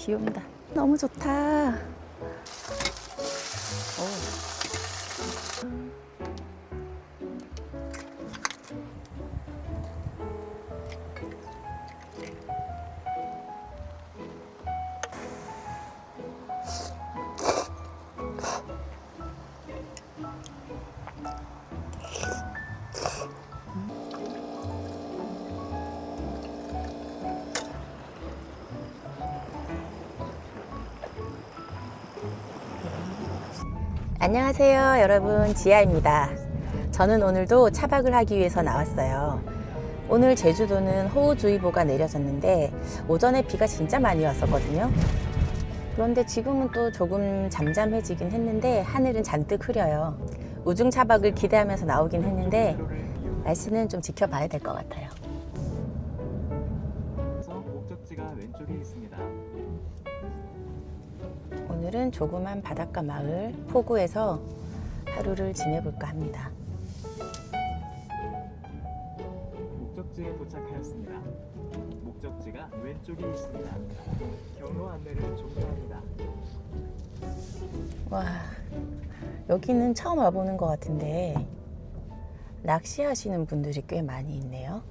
비 온다. 너무 좋다. 안녕하세요, 여러분. 지아입니다. 저는 오늘도 차박을 하기 위해서 나왔어요. 오늘 제주도는 호우주의보가 내려졌는데 오전에 비가 진짜 많이 왔었거든요. 그런데 지금은 또 조금 잠잠해지긴 했는데 하늘은 잔뜩 흐려요. 우중 차박을 기대하면서 나오긴 했는데 날씨는 좀 지켜봐야 될 것 같아요. 목적지가 왼쪽에 있습니다. 오늘은 조그만 바닷가 마을 포구에서 하루를 지내볼까 합니다. 목적지에 도착하였습니다. 목적지가 왼쪽에 있습니다. 경로 안내를 종료합니다. 와, 여기는 처음 와보는 것 같은데 낚시하시는 분들이 꽤 많이 있네요.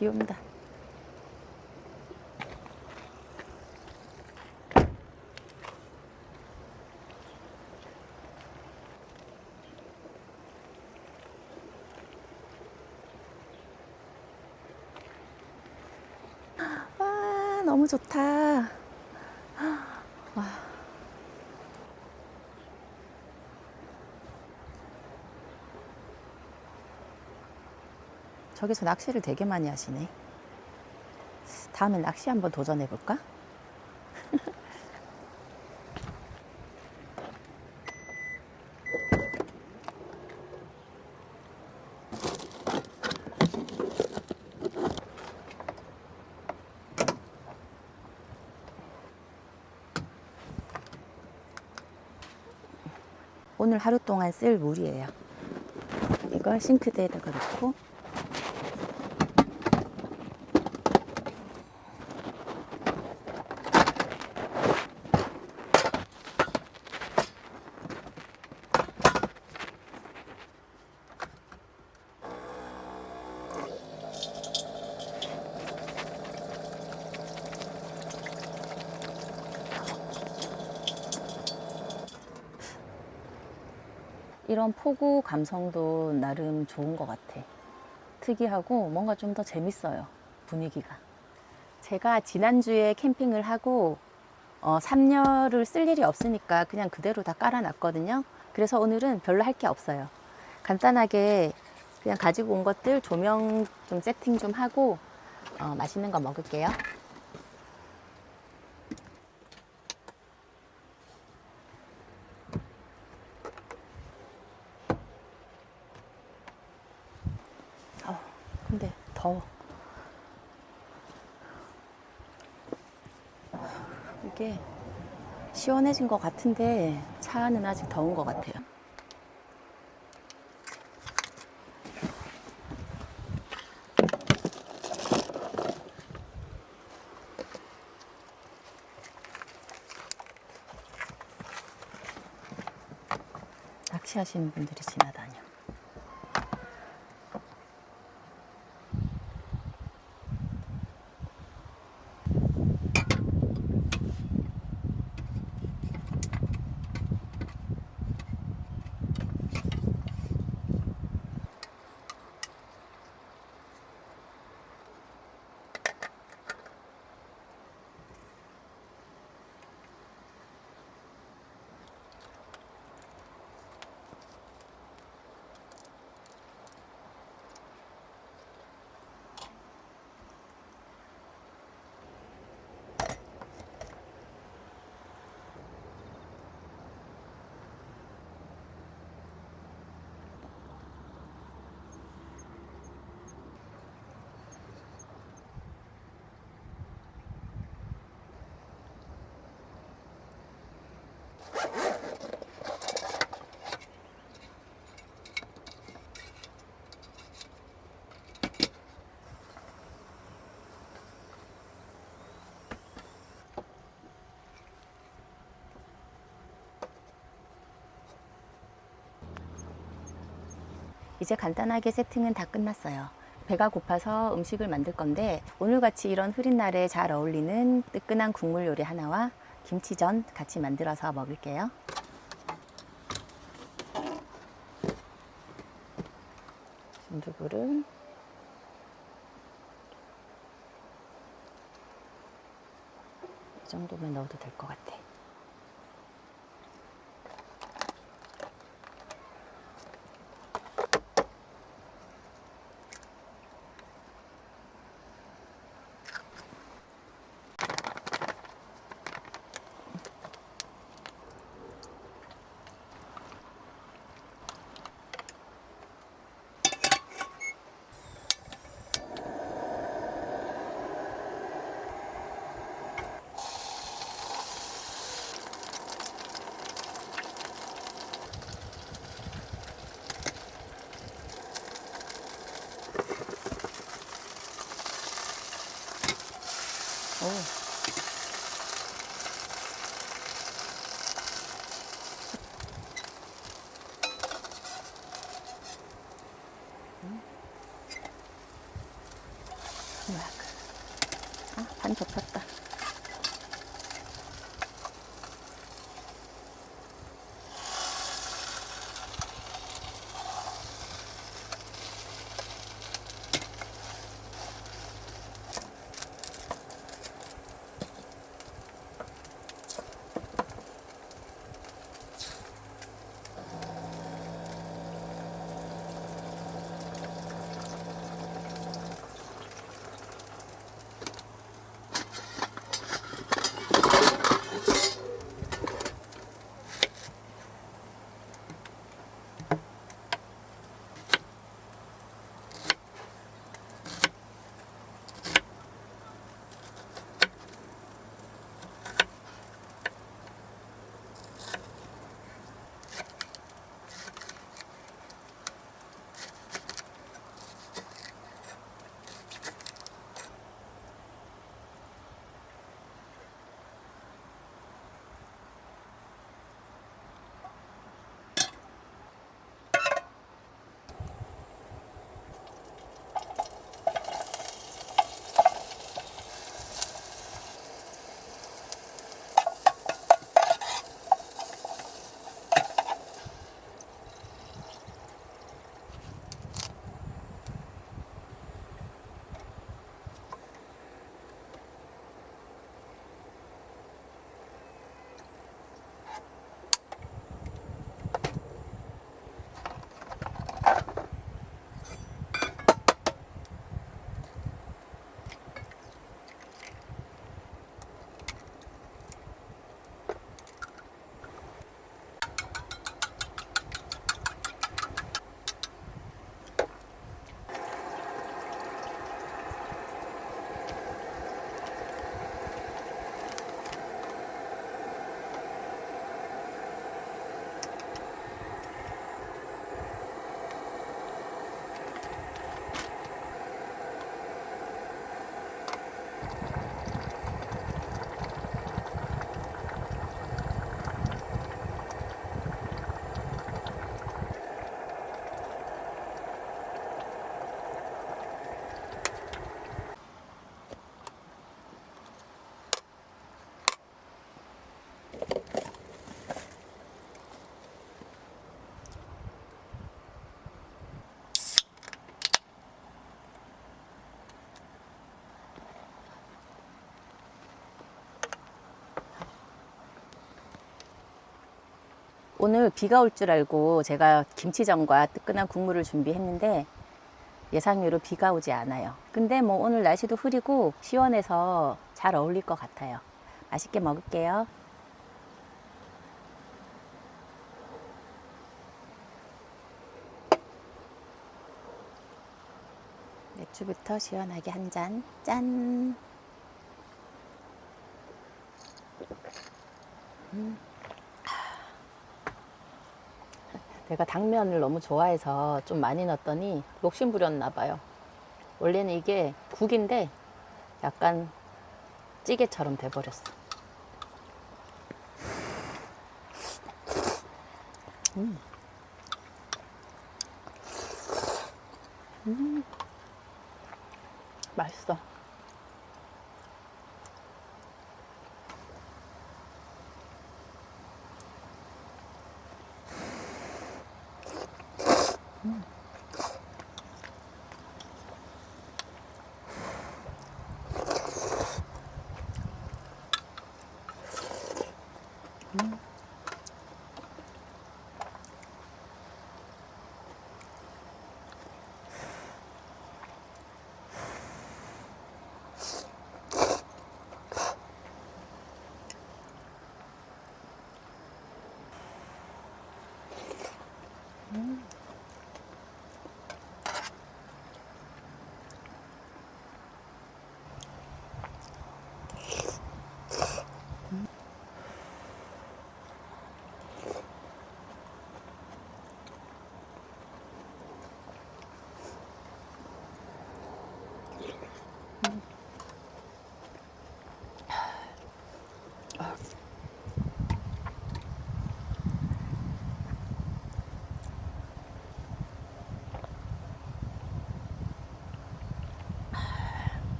비 온다. 와, 너무 좋다. 와. 저기서 낚시를 되게 많이 하시네. 다음에 낚시 한번 도전해 볼까? 오늘 하루 동안 쓸 물이에요. 이거 싱크대에다가 넣고 이런 포구 감성도 나름 좋은 것 같아. 특이하고 뭔가 좀 더 재밌어요. 분위기가. 제가 지난주에 캠핑을 하고 어, 3열을 쓸 일이 없으니까 그냥 그대로 다 깔아놨거든요. 그래서 오늘은 별로 할 게 없어요. 간단하게 그냥 가지고 온 것들 조명 좀 세팅 좀 하고 어, 맛있는 거 먹을게요. 어, 근데 더워. 이게 시원해진 것 같은데 차 안은 아직 더운 것 같아요. 낚시하시는 분들이 지나다녀. 이제 간단하게 세팅은 다 끝났어요. 배가 고파서 음식을 만들 건데 오늘같이 이런 흐린 날에 잘 어울리는 뜨끈한 국물 요리 하나와 김치전 같이 만들어서 먹을게요. 순두부를 이 정도면 넣어도 될 것 같아. 오. 오늘 비가 올 줄 알고 제가 김치전과 뜨끈한 국물을 준비했는데 예상외로 비가 오지 않아요. 근데 뭐 오늘 날씨도 흐리고 시원해서 잘 어울릴 것 같아요. 맛있게 먹을게요. 맥주부터 시원하게 한 잔. 짠! 내가 당면을 너무 좋아해서 좀 많이 넣었더니 욕심 부렸나 봐요. 원래는 이게 국인데 약간 찌개처럼 돼버렸어. 음. 음. 맛있어.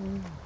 음,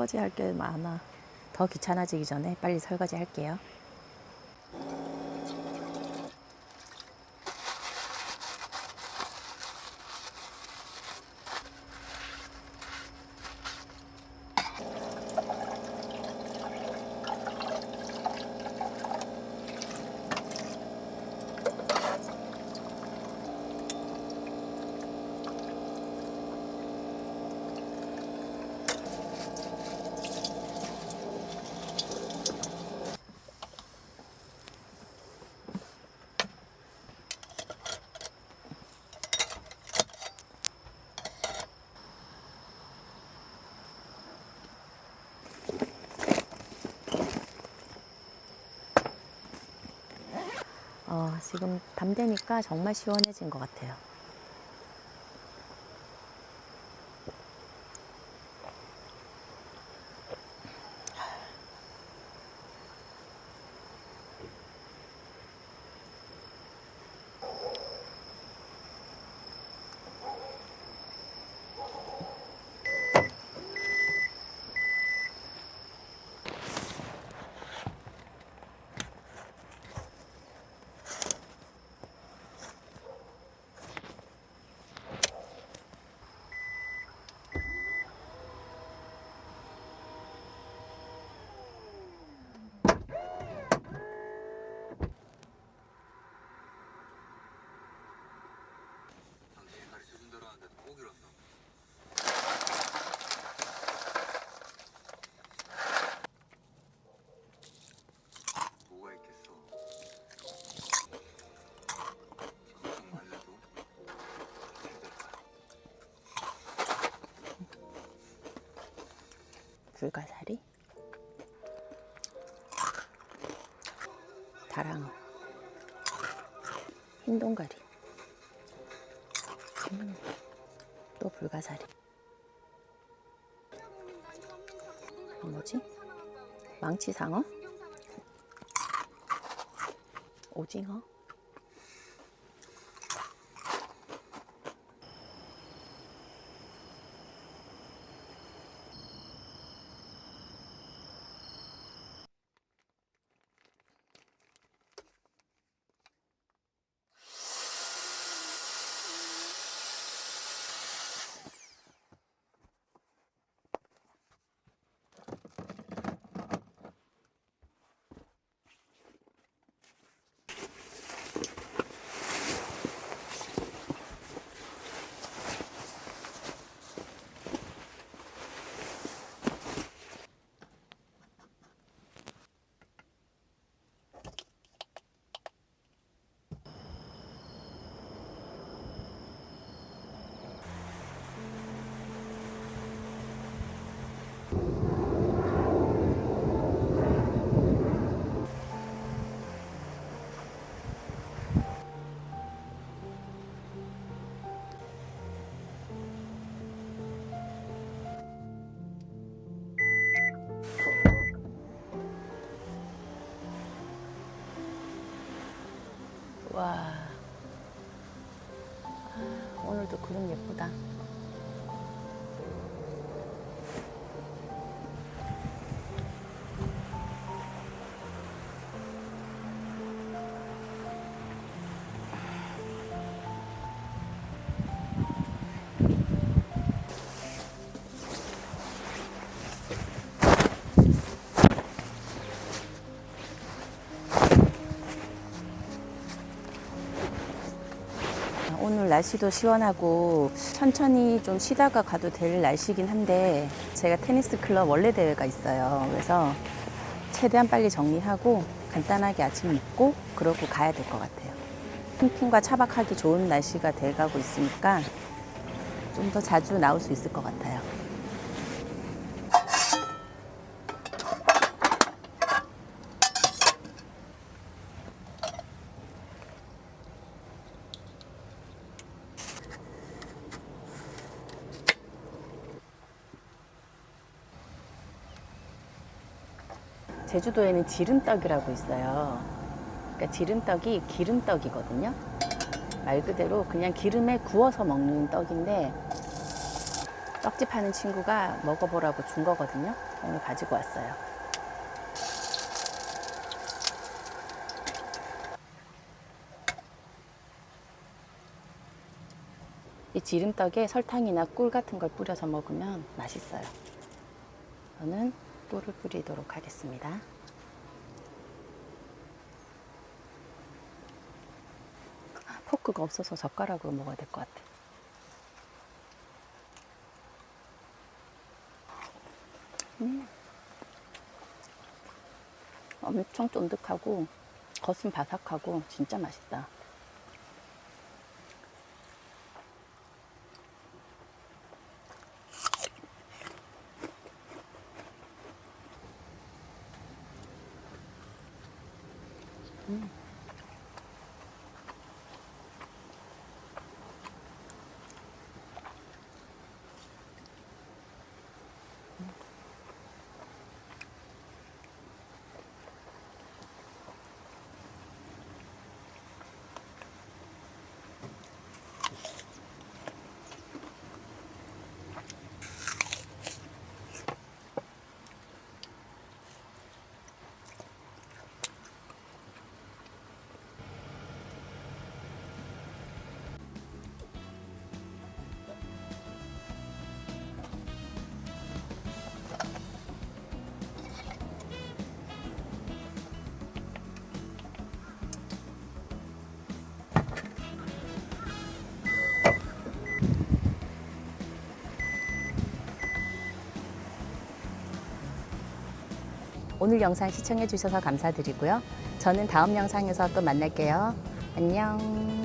설거지 할 게 많아. 더 귀찮아지기 전에 빨리 설거지 할게요. 어, 지금 밤 되니까 정말 시원해진 것 같아요. 불가사리, 다랑어, 흰 동가리, 음, 또 불가사리. 뭐지? 망치상어? 오징어? 날씨도 시원하고 천천히 좀 쉬다가 가도 될 날씨긴 한데 제가 테니스 클럽 원래 대회가 있어요. 그래서 최대한 빨리 정리하고 간단하게 아침 먹고 그러고 가야 될 것 같아요. 캠핑과 차박하기 좋은 날씨가 돼가고 있으니까 좀 더 자주 나올 수 있을 것 같아요. 제주도에는 지름떡이라고 있어요. 그러니까 지름떡이 기름떡이거든요. 말 그대로 그냥 기름에 구워서 먹는 떡인데 떡집 하는 친구가 먹어보라고 준 거거든요. 오늘 가지고 왔어요. 이 지름떡에 설탕이나 꿀 같은 걸 뿌려서 먹으면 맛있어요. 저는 꿀을 뿌리도록 하겠습니다. 포크가 없어서 젓가락으로 먹어야 될 것 같아. 음. 엄청 쫀득하고 겉은 바삭하고 진짜 맛있다. 오늘 영상 시청해 주셔서 감사드리고요. 저는 다음 영상에서 또 만날게요. 안녕.